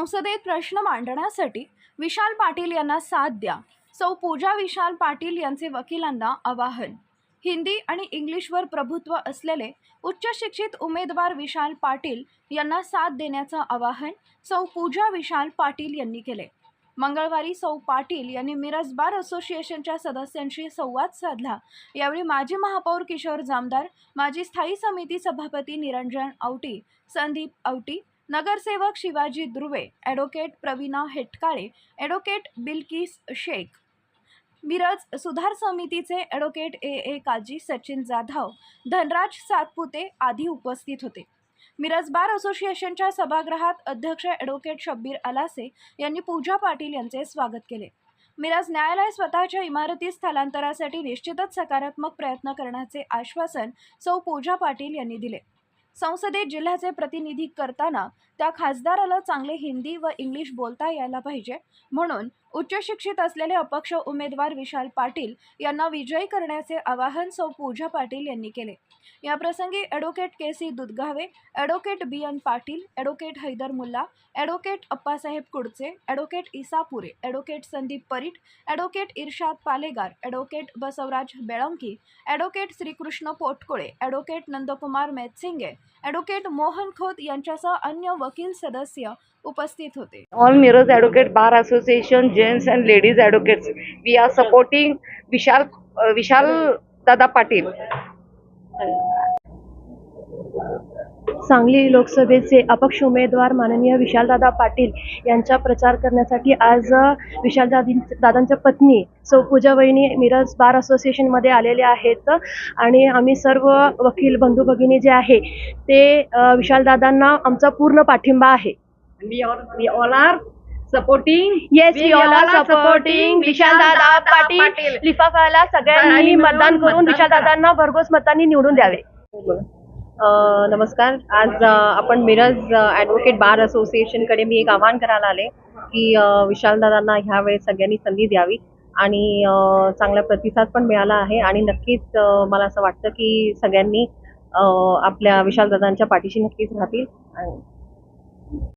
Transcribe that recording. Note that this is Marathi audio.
संसदेत प्रश्न मांडण्यासाठी विशाल पाटील यांना साथ द्या. सौ पूजा विशाल पाटील यांचे वकिलांना आवाहन. हिंदी आणि इंग्लिशवर प्रभुत्व असलेले उच्च शिक्षित उमेदवार विशाल पाटील यांना साथ देण्याचं आवाहन सौ पूजा विशाल पाटील यांनी केले. मंगळवारी सौ पाटील यांनी मिरज बार असोसिएशनच्या सदस्यांशी संवाद साधला. यावेळी माजी महापौर किशोर जामदार माजी स्थायी समिती सभापती निरंजन औटी संदीप औटी नगरसेवक शिवाजी दुर्वे ॲडव्होकेट प्रवीणा हेटकाळे ॲडव्होकेट बिल्किस शेख मिरज सुधार समितीचे advocate A. A. Kazi Sachin Jadhav Dhanraj Satpute आदी उपस्थित होते. मिरज बार असोसिएशनच्या सभागृहात अध्यक्ष ॲडव्होकेट शब्बीर अलासे यांनी पूजा पाटील यांचे स्वागत केले. मिरज न्यायालय स्वतःच्या इमारती स्थलांतरासाठी निश्चितच सकारात्मक प्रयत्न करण्याचे आश्वासन सौ पूजा पाटील यांनी दिले. संसदेत जिल्ह्याचे प्रतिनिधी करताना त्या खासदाराला चांगले हिंदी व इंग्लिश बोलता यायला पाहिजे. म्हणून उच्च शिक्षित असलेले अपक्ष उमेदवार विशाल पाटील यांना विजयी करण्याचे आवाहन सौ पूजा पाटील यांनी केले. याप्रसंगी advocate K C Dudhgave advocate B N Patil advocate Haidar Mulla advocate Appasaheb Kudche advocate Isapure advocate Sandeep Parit advocate Irshad Palegar advocate Basavraj Belanki advocate Shrikrishna Potkule advocate Nandkumar Metsinge advocate Mohan Khot यांच्यासह अन्य वकील सदस्य उपस्थित होते. All Miraj advocate bar association gents and ladies advocates we are supporting Vishal Vishal Dada Patil Sangli लोकसभेचे अपक्ष उमेदवार माननीय विशालदादा पाटील यांचा प्रचार करण्यासाठी आज विशालदादी दादांच्या पत्नी सौ पूजा वहिनी मिरज बार असोसिएशनमध्ये आलेले आहेत. आणि आम्ही सर्व वकील बंधू भगिनी जे आहे ते विशालदादांना आमचा पूर्ण पाठिंबा आहे. We all, we all are supporting. Yes We we all all are are supporting supporting Vishaldada Vishaldada Patil Patil. लिफाफाला सगळ्यांनी मतदान करून विशालदादांना भरघोस मतांनी निवडून द्यावे. अ, नमस्कार. आज आपण मिरज ॲडव्होकेट बार असोसिएशनकडे मी एक आवाहन करायला आले की विशाल विशालदादांना ह्या वेळेस सगळ्यांनी संधी द्यावी आणि चांगला प्रतिसाद पण मिळाला आहे आणि नक्कीच मला असं वाटतं की सगळ्यांनी आपल्या विशालदादांच्या पाठीशी नक्कीच राहतील. आणि